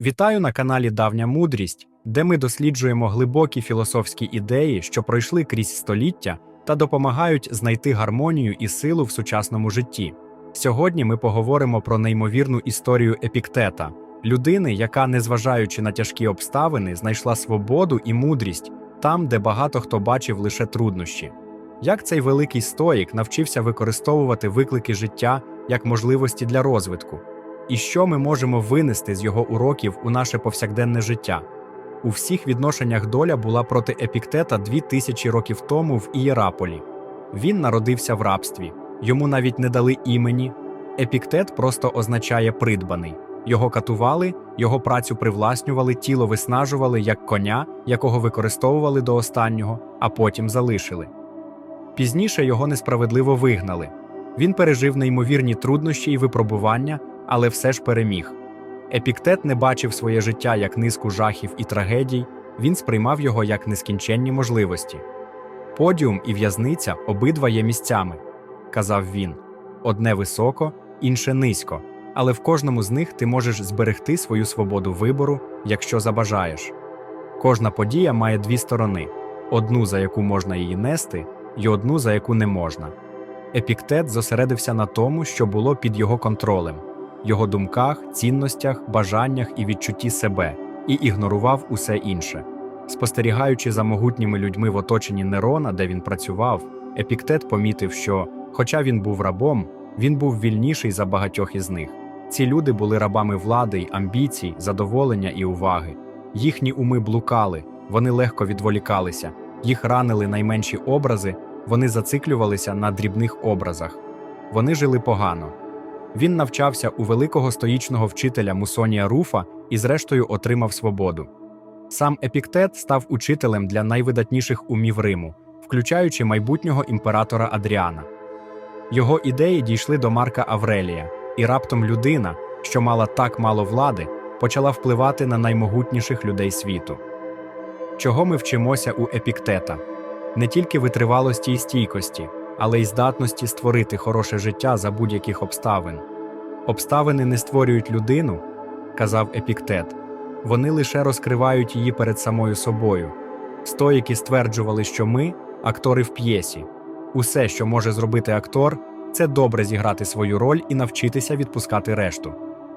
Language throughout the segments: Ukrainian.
Вітаю на каналі Давня Мудрість, де ми досліджуємо глибокі філософські ідеї, що пройшли крізь століття та допомагають знайти гармонію і силу в сучасному житті. Сьогодні ми поговоримо про неймовірну історію Епіктета, людини, яка, незважаючи на тяжкі обставини, знайшла свободу і мудрість там, де багато хто бачив лише труднощі. Як цей великий стоїк навчився використовувати виклики життя як можливості для розвитку? І що ми можемо винести з його уроків у наше повсякденне життя? У всіх відношеннях доля була проти Епіктета дві тисячі років тому в Ієраполі. Він народився в рабстві, йому навіть не дали імені. Епіктет просто означає придбаний. Його катували, його працю привласнювали, тіло виснажували як коня, якого використовували до останнього, а потім залишили. Пізніше його несправедливо вигнали. Він пережив неймовірні труднощі і випробування, але все ж переміг. Епіктет не бачив своє життя як низку жахів і трагедій, він сприймав його як нескінченні можливості. Подіум і в'язниця обидва є місцями, казав він. Одне високо, інше низько, але в кожному з них ти можеш зберегти свою свободу вибору, якщо забажаєш. Кожна подія має дві сторони: одну, за яку можна її нести, і одну, за яку не можна. Епіктет зосередився на тому, що було під його контролем його думках, цінностях, бажаннях і відчутті себе, і ігнорував усе інше. Спостерігаючи за могутніми людьми в оточенні Нерона, де він працював, Епіктет помітив, що, хоча він був рабом, він був вільніший за багатьох із них. Ці люди були рабами влади й амбіцій, задоволення і уваги. Їхні уми блукали, вони легко відволікалися, їх ранили найменші образи, вони зациклювалися на дрібних образах. Вони жили погано. Він навчався у великого стоїчного вчителя Мусонія Руфа і, зрештою, отримав свободу. Сам Епіктет став учителем для найвидатніших умів Риму, включаючи майбутнього імператора Адріана. Його ідеї дійшли до Марка Аврелія, і раптом людина, що мала так мало влади, почала впливати на наймогутніших людей світу. Чого ми вчимося у Епіктета? Не тільки витривалості і стійкості, але й здатності створити хороше життя за будь-яких обставин. Обставини не створюють людину, казав Епіктет, вони лише розкривають її перед самою собою. Стоїки стверджували, що ми актори в п'єсі. Усе, що може зробити актор, це добре зіграти свою роль і навчитися відпускати решту.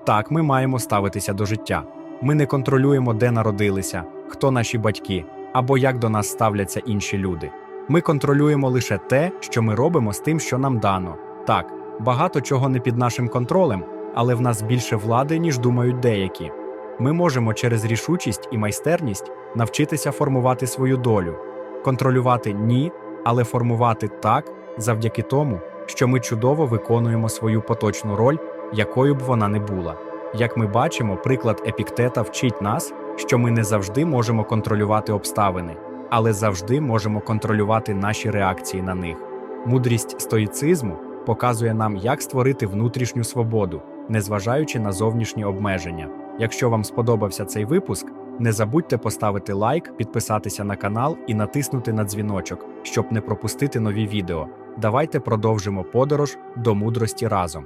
Так ми маємо ставитися до життя. Ми не контролюємо, де народилися, хто наші батьки або як до нас ставляться інші люди. Ми контролюємо лише те, що ми робимо з тим, що нам дано. Так, багато чого не під нашим контролем, але в нас більше влади, ніж думають деякі. Ми можемо через рішучість і майстерність навчитися формувати свою долю, контролювати ні, але формувати так завдяки тому, що ми чудово виконуємо свою поточну роль, якою б вона не була. Як ми бачимо, приклад епіктета вчить нас, що ми не завжди можемо контролювати обставини, але завжди можемо контролювати наші реакції на них. Мудрість стоїцизму показує нам, як створити внутрішню свободу, незважаючи на зовнішні обмеження. Якщо вам сподобався цей випуск, не забудьте поставити лайк, підписатися на канал і натиснути на дзвіночок, щоб не пропустити нові відео. Давайте продовжимо подорож до мудрості разом.